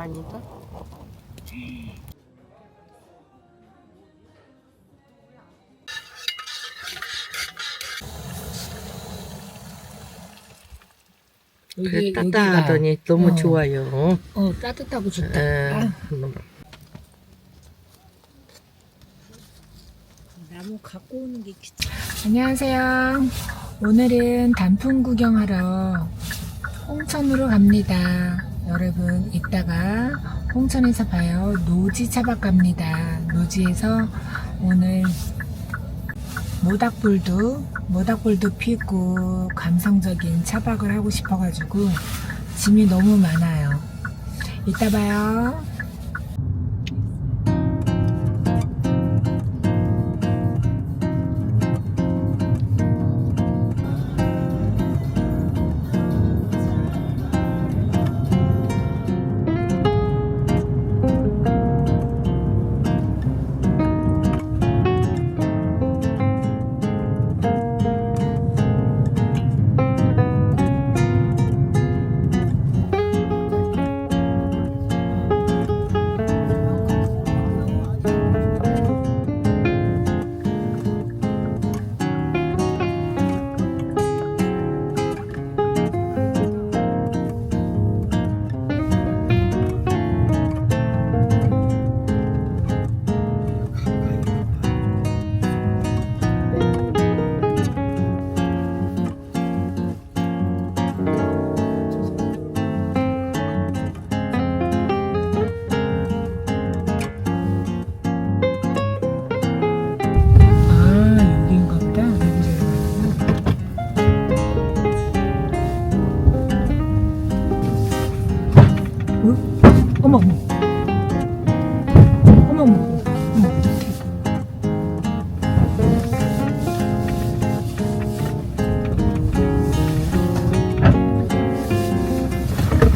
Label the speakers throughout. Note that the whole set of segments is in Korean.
Speaker 1: 아니다.
Speaker 2: 여기,
Speaker 1: 따뜻 하더니 너무
Speaker 2: 어.
Speaker 1: 좋아요. 어?
Speaker 2: 어 따뜻하고 좋다.
Speaker 1: 에,
Speaker 2: 아,
Speaker 1: 너무
Speaker 2: 나무 갖고 오는 게 귀찮아. 안녕하세요. 오늘은 단풍 구경하러 홍천으로 갑니다. 여러분 이따가 홍천에서 봐요. 노지 차박 갑니다. 노지에서 오늘 모닥불도 모닥불도 피고 감성적인 차박을 하고 싶어가지고 짐이 너무 많아요. 이따 봐요.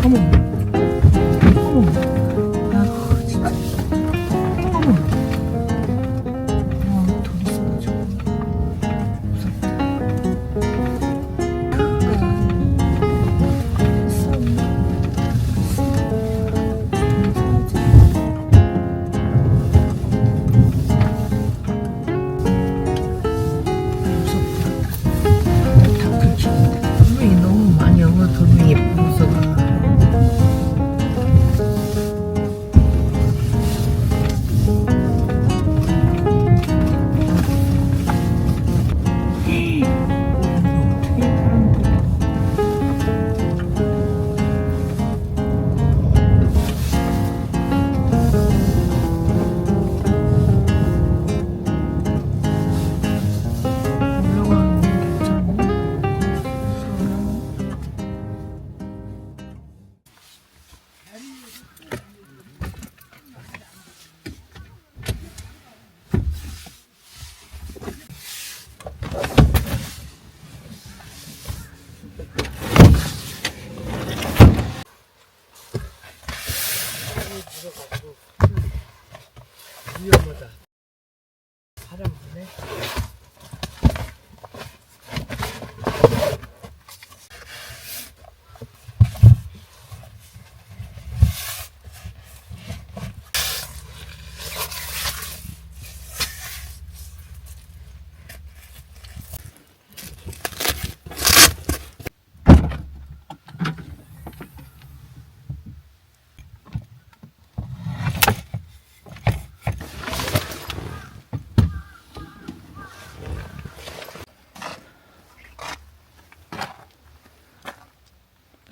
Speaker 2: 어머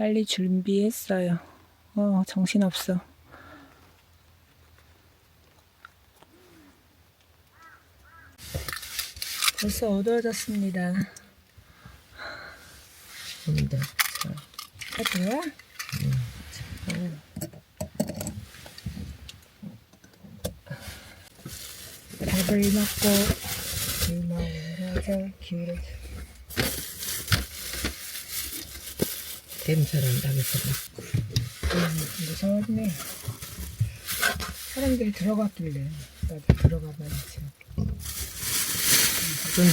Speaker 2: 빨리 준비했어요. 어, 정신없어. 벌써 어두워졌습니다.
Speaker 1: 온다.
Speaker 2: 아, 들어와? 밥을 먹고 불멍해서 기울여
Speaker 1: 냄새는 나면서
Speaker 2: 무서웠네. 사람들이 들어갔길래 나도 들어가봐야지.
Speaker 1: 그런,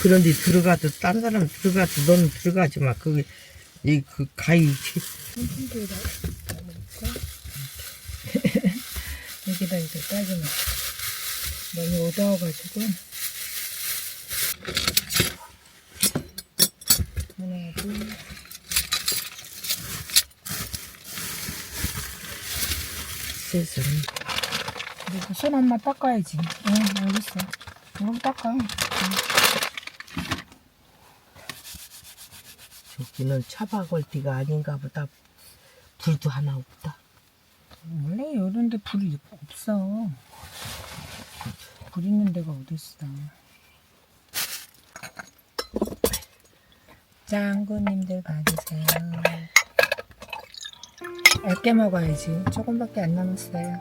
Speaker 1: 그런데 들어가도, 딴 사람 들어가도 너는 들어가지 마. 거기, 이, 그, 가위,
Speaker 2: 손님들이 다 먹을까? 기다리자 따지마 너무 어두워가지고 하나 둘
Speaker 1: 세상.
Speaker 2: 그리고 손 한 번 닦아야지 응 알겠어 이건 닦아
Speaker 1: 저기는 차박월띠가 아닌가 보다. 불도 하나 없다.
Speaker 2: 원래 이런 데 불이 없어 불 있는 데가 어딨어 짱구님들 받으세요 얇게 먹어야지. 조금밖에 안 남았어요.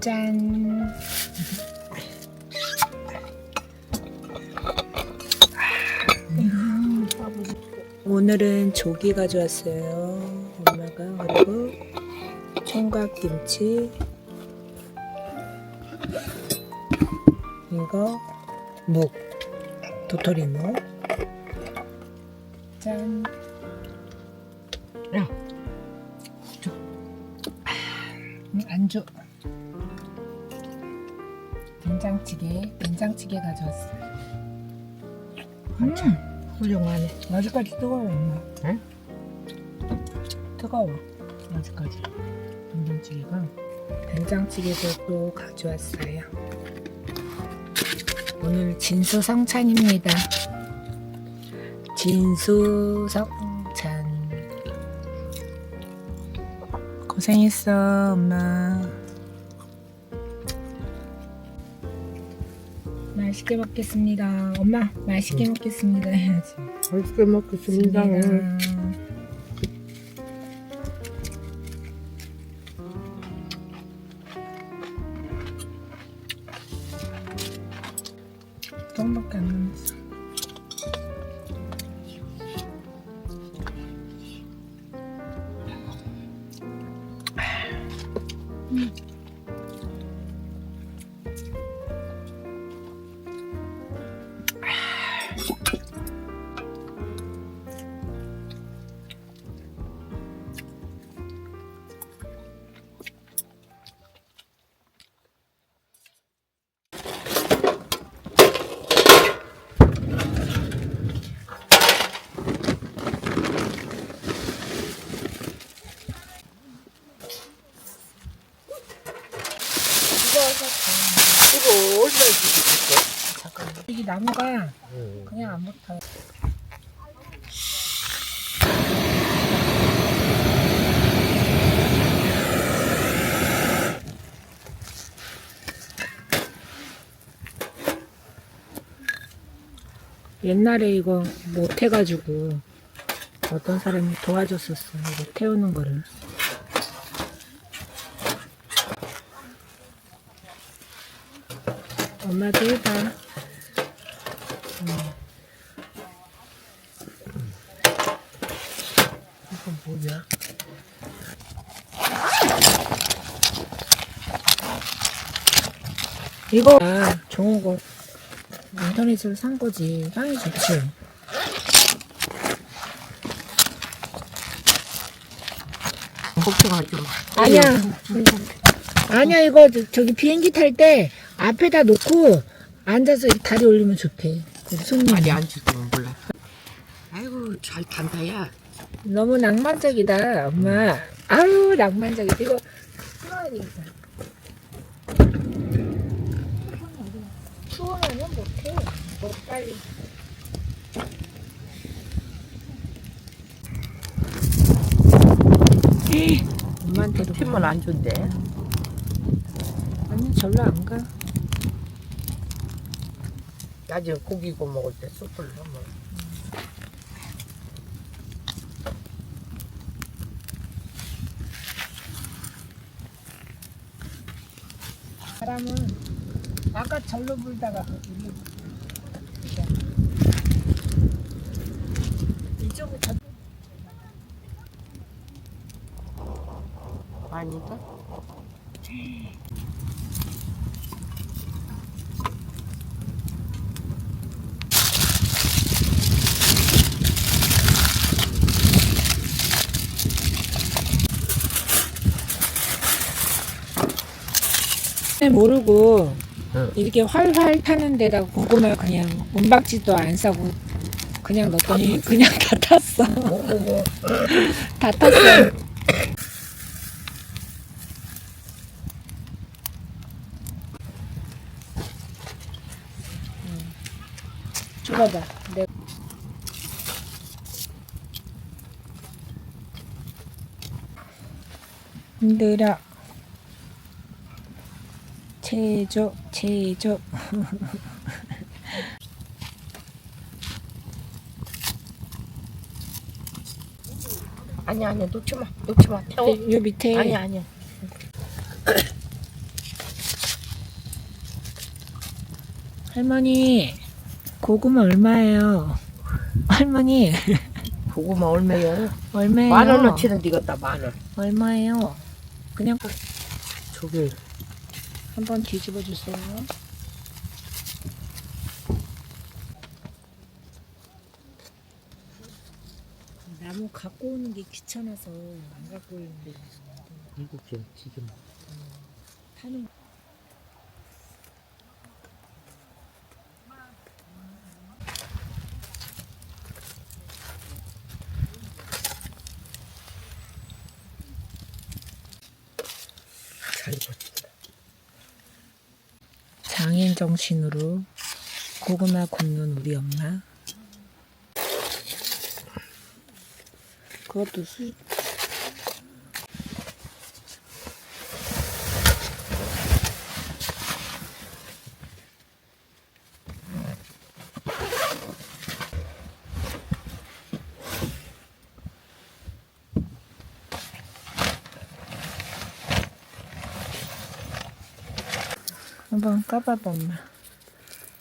Speaker 2: 짠. 오늘은 조기 가져왔어요. 엄마가. 그리고 총각 김치. 이거 묵. 도토리묵. 짠 된장찌개 된장찌개 가져왔어 음,
Speaker 1: 훌륭하네.
Speaker 2: 아직까지 뜨거워 엄마.
Speaker 1: 응?
Speaker 2: 뜨거워 아직까지. 된장찌개가. 된장찌개도 또 가져왔어요. 오늘 진수성찬입니다. 진수성찬. 고생했어 엄마 맛있게 먹겠습니다. 엄마 맛있게 먹겠습니다. 해야지
Speaker 1: 맛있게 먹겠습니다.
Speaker 2: 나무가
Speaker 1: 응.
Speaker 2: 그냥 안 붙어. 옛날에 이거 못 해가지고 어떤 사람이 도와줬었어. 이거 태우는 거를. 엄마도 해봐.
Speaker 1: 이거 뭐야?
Speaker 2: 이거 아, 좋은 거. 인터넷으로 산 거지. 향이 좋지.
Speaker 1: 걱정하지 마.
Speaker 2: 아니야. 아니야 이거 저- 저기 비행기 탈 때 앞에다 놓고 앉아서 다리 올리면 좋대. 손님.
Speaker 1: 많이 안 몰라. 아이고 잘 탄다야.
Speaker 2: 너무 낭만적이다 엄마. 아유 낭만적이다. 이거 풀어야 되겠다 추워하면 못해 뭐 빨리 엄마한테도
Speaker 1: 팀은 안 준대.
Speaker 2: 아니 절로 안 가.
Speaker 1: 나중에 고기 구워 먹을 때 숯불 넣으면.
Speaker 2: 바람은 아까 절로 불다가 불다. 이쪽으로 저
Speaker 1: 아니다.
Speaker 2: 모르고
Speaker 1: 응.
Speaker 2: 이렇게 활활 타는 데다가 고구마 그냥 은박지도 안 싸고 그냥 넣었더니 그냥 다 탔어. 다 탔어. 음. 줘봐봐. 내 흔들어. 제조, 제조.
Speaker 1: 아니 아니 놓지 마 놓지 마 태워
Speaker 2: 요 밑에
Speaker 1: 아니 아니
Speaker 2: 할머니 고구마 얼마예요? 할머니
Speaker 1: 고구마 얼마요?
Speaker 2: 얼마예요?
Speaker 1: 만 원어치는 되겠다 만 원
Speaker 2: 얼마예요? 그냥
Speaker 1: 저기
Speaker 2: 한번 뒤집어 주세요. 나무 갖고 오는 게 귀찮아서 안 갖고 오는데
Speaker 1: 일곱 개 지금
Speaker 2: 타는
Speaker 1: 잘 익었다
Speaker 2: 장인 정신으로 고구마 굽는 우리 엄마. 그것도 수. 한번 까봐봐 엄마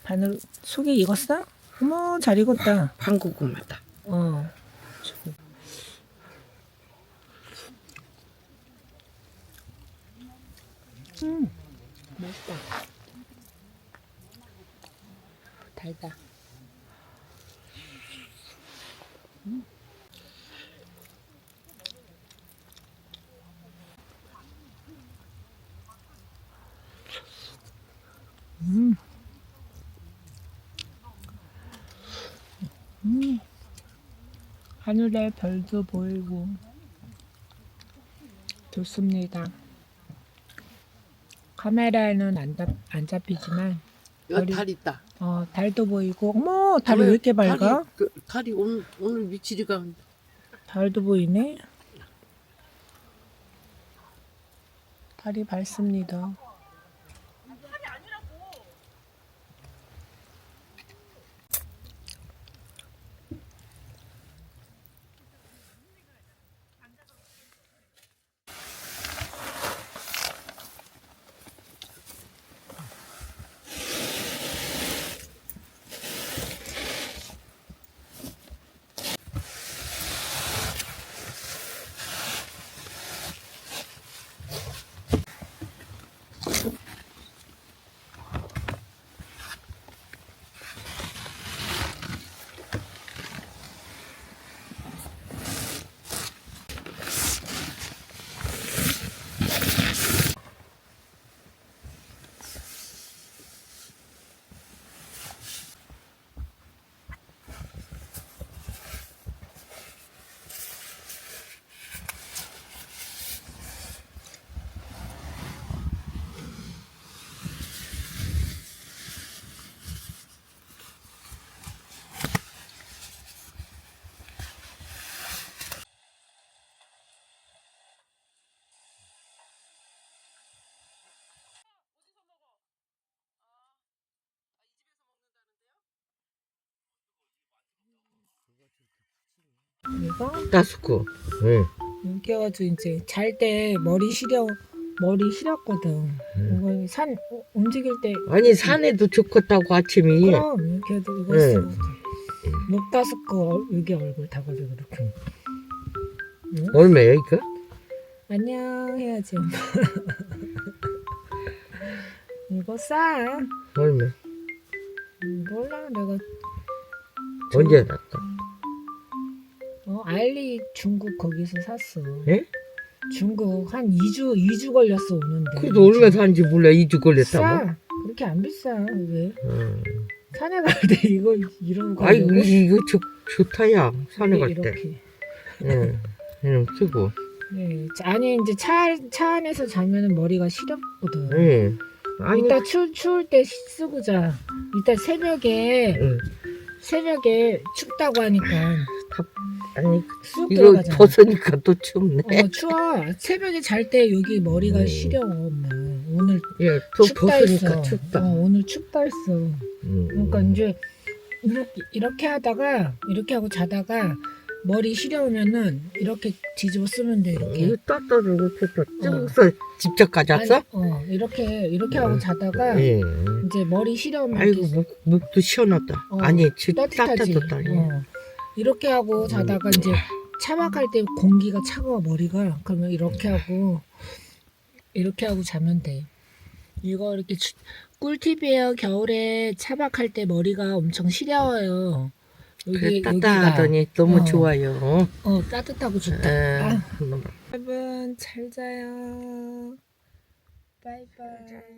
Speaker 2: 바늘 속에 익었어? 어머 잘 익었다
Speaker 1: 판고구마다
Speaker 2: 어 음, 맛있다 달다 음. 음. 하늘에 별도 보이고 좋습니다. 카메라에는 안, 잡, 안 잡히지만
Speaker 1: 여기
Speaker 2: 머리-
Speaker 1: 달 있다
Speaker 2: 어, 달도 보이고 어머 달이 왜 이렇게 밝아?
Speaker 1: 달이, 그, 달이 오늘 오늘 미치리가
Speaker 2: 달도 보이네. 달이 밝습니다. 이거
Speaker 1: 따스고 응.
Speaker 2: 해가지고 이제 잘 때 머리 시려 머리 시렸거든. 이거 산 어, 움직일 때
Speaker 1: 아니 산에도 좋겠다고 아침이
Speaker 2: 그럼 이렇게 해도 이거
Speaker 1: 네.
Speaker 2: 쓰고 목거 여기 얼굴 다가지고 이렇게
Speaker 1: 얼마야 이거?
Speaker 2: 안녕 해야지 엄마. 이거 싸
Speaker 1: 얼마?
Speaker 2: 음, 몰라 내가
Speaker 1: 언제 났다?
Speaker 2: 어 알리 중국 거기서 샀어
Speaker 1: 예?
Speaker 2: 중국 한 2주 2주 걸렸어 오는데.
Speaker 1: 그래도 얼마 사는지 몰라 2주 걸렸다고
Speaker 2: 싸. 그렇게 안 비싸. 왜?
Speaker 1: 음.
Speaker 2: 산에 갈 때 이거 이런 거.
Speaker 1: 아이 이거 좋, 좋다야 산에 갈 때
Speaker 2: 이렇게.
Speaker 1: 응. 응 쓰고
Speaker 2: 네. 아니 이제 차, 차 안에서 자면은 머리가 시렵거든.
Speaker 1: 응. 아니
Speaker 2: 이따 추, 추울 때 시- 쓰고 자. 이따 새벽에
Speaker 1: 응.
Speaker 2: 새벽에 춥다고 하니까
Speaker 1: 아니
Speaker 2: 쑥
Speaker 1: 이거
Speaker 2: 들어가잖아.
Speaker 1: 벗으니까 또 춥네
Speaker 2: 어 추워. 새벽에 잘 때 여기 머리가
Speaker 1: 음.
Speaker 2: 시려 엄마. 오늘
Speaker 1: 예 또
Speaker 2: 춥다
Speaker 1: 벗으니까
Speaker 2: 했어.
Speaker 1: 춥다
Speaker 2: 어, 오늘 춥다 했어.
Speaker 1: 음.
Speaker 2: 그러니까 이제 이렇게 이렇게 하다가 이렇게 하고 자다가 머리 시려우면은 이렇게 뒤집어 쓰면 돼 이렇게.
Speaker 1: 이거 떴더니 이렇게 또 찍어서 직접 가졌어?
Speaker 2: 아니, 어 이렇게 이렇게 하고
Speaker 1: 음.
Speaker 2: 자다가
Speaker 1: 예.
Speaker 2: 이제 머리 시려우면
Speaker 1: 아이고
Speaker 2: 이렇게
Speaker 1: 목, 목도 시원하다
Speaker 2: 어,
Speaker 1: 아니 지
Speaker 2: 따뜻하지.
Speaker 1: 따뜻하다
Speaker 2: 어. 이렇게 하고 자다가 이제 차박할 때 공기가 차가워 머리가 그러면 이렇게 하고 이렇게 하고 자면 돼. 이거 이렇게 추- 꿀팁이에요. 겨울에 차박할 때 머리가 엄청 시려워요.
Speaker 1: 그래
Speaker 2: 여기
Speaker 1: 따뜻하더니 너무
Speaker 2: 어.
Speaker 1: 좋아요
Speaker 2: 어 따뜻하고 좋다.
Speaker 1: 에,
Speaker 2: 아. 여러분 잘 자요. 바이바이.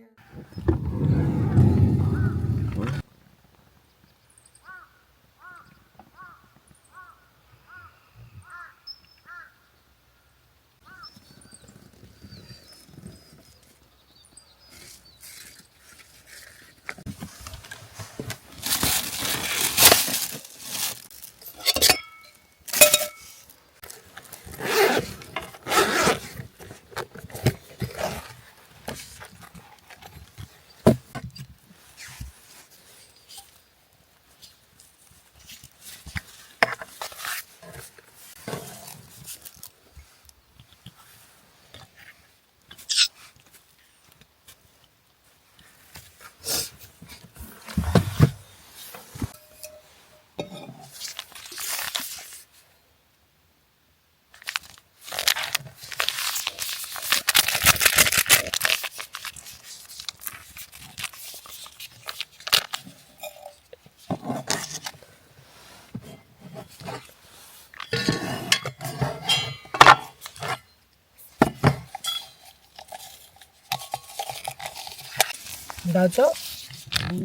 Speaker 2: 나죠?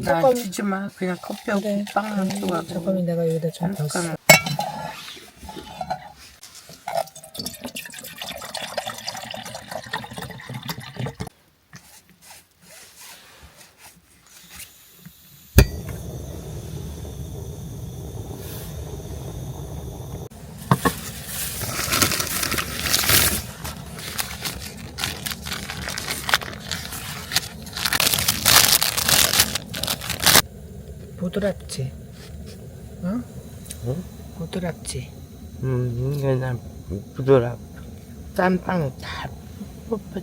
Speaker 1: 나
Speaker 2: 잠깐.
Speaker 1: 주지 마 그냥 커피하고
Speaker 2: 그래.
Speaker 1: 빵만
Speaker 2: 음,
Speaker 1: 줘가지고
Speaker 2: 잠깐만 내가 여기다 좀 넣었어.
Speaker 1: 잠깐만
Speaker 2: 부드럽지? 응?
Speaker 1: 응?
Speaker 2: 부드럽지?
Speaker 1: 음 이게 난 부드럽 쌈빵 다 뽑아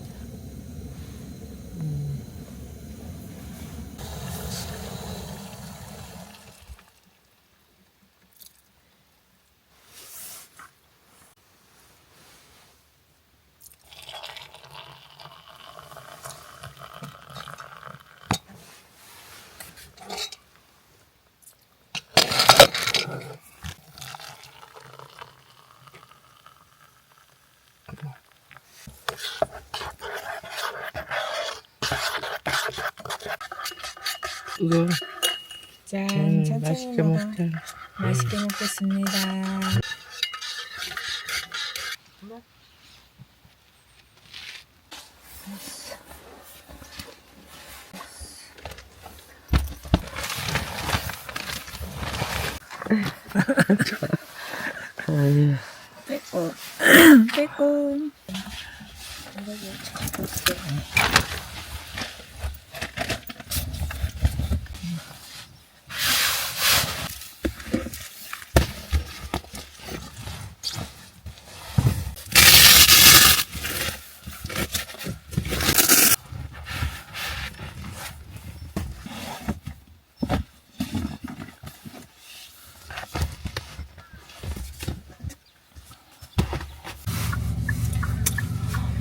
Speaker 1: 이거
Speaker 2: 짠,
Speaker 1: 음, 맛있게. 먹자
Speaker 2: 맛있게 먹겠습니다.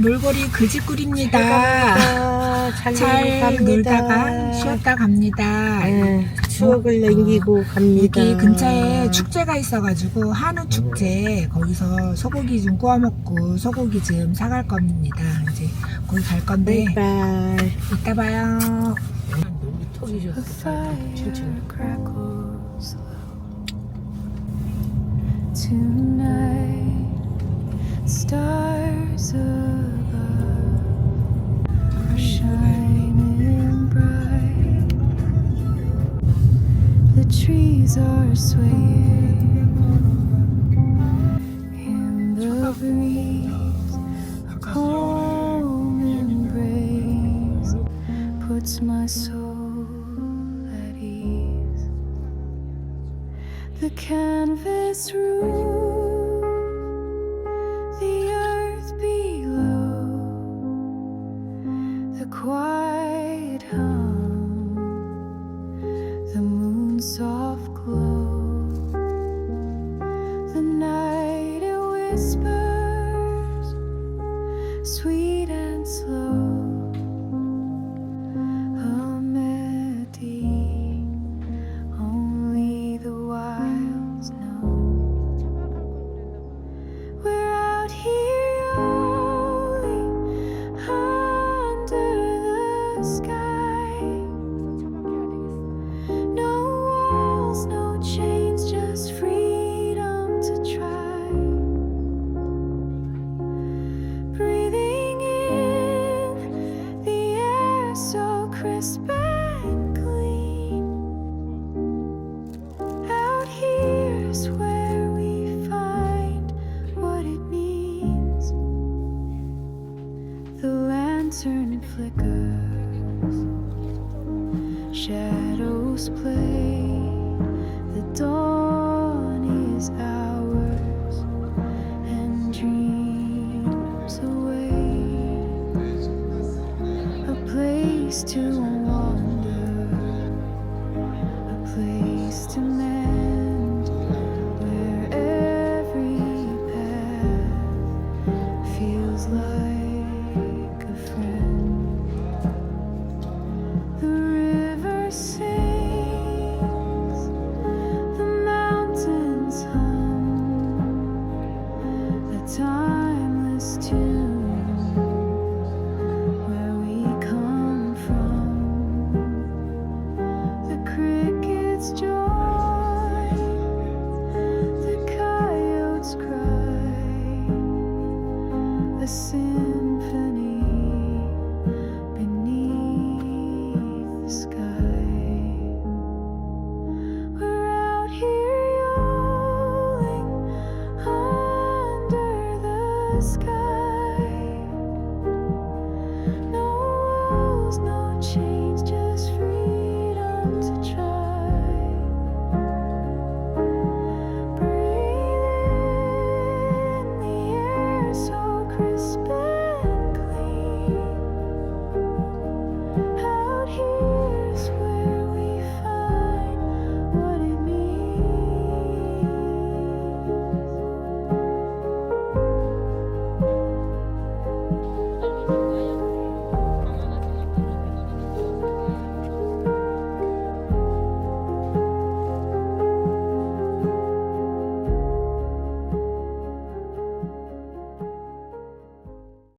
Speaker 2: 놀거리 그지꿀입니다.
Speaker 1: 아, 잘,
Speaker 2: 잘. 놀다가 쉬었다 갑니다.
Speaker 1: 예. 추억을 남기고 갑니다.
Speaker 2: 여기 근처에 축제가 있어가지고 한우 축제 거기서 소고기 좀 구워 먹고 소고기 좀 사갈 겁니다. 이제 거기 갈 건데
Speaker 1: 바이바이.
Speaker 2: 이따 봐요.
Speaker 1: 너무 턱이.
Speaker 3: Tonight, stars above trees are swaying in the breeze. A calm embrace puts my soul at ease. The canvas roof, the earth below, the quiet hum, whisper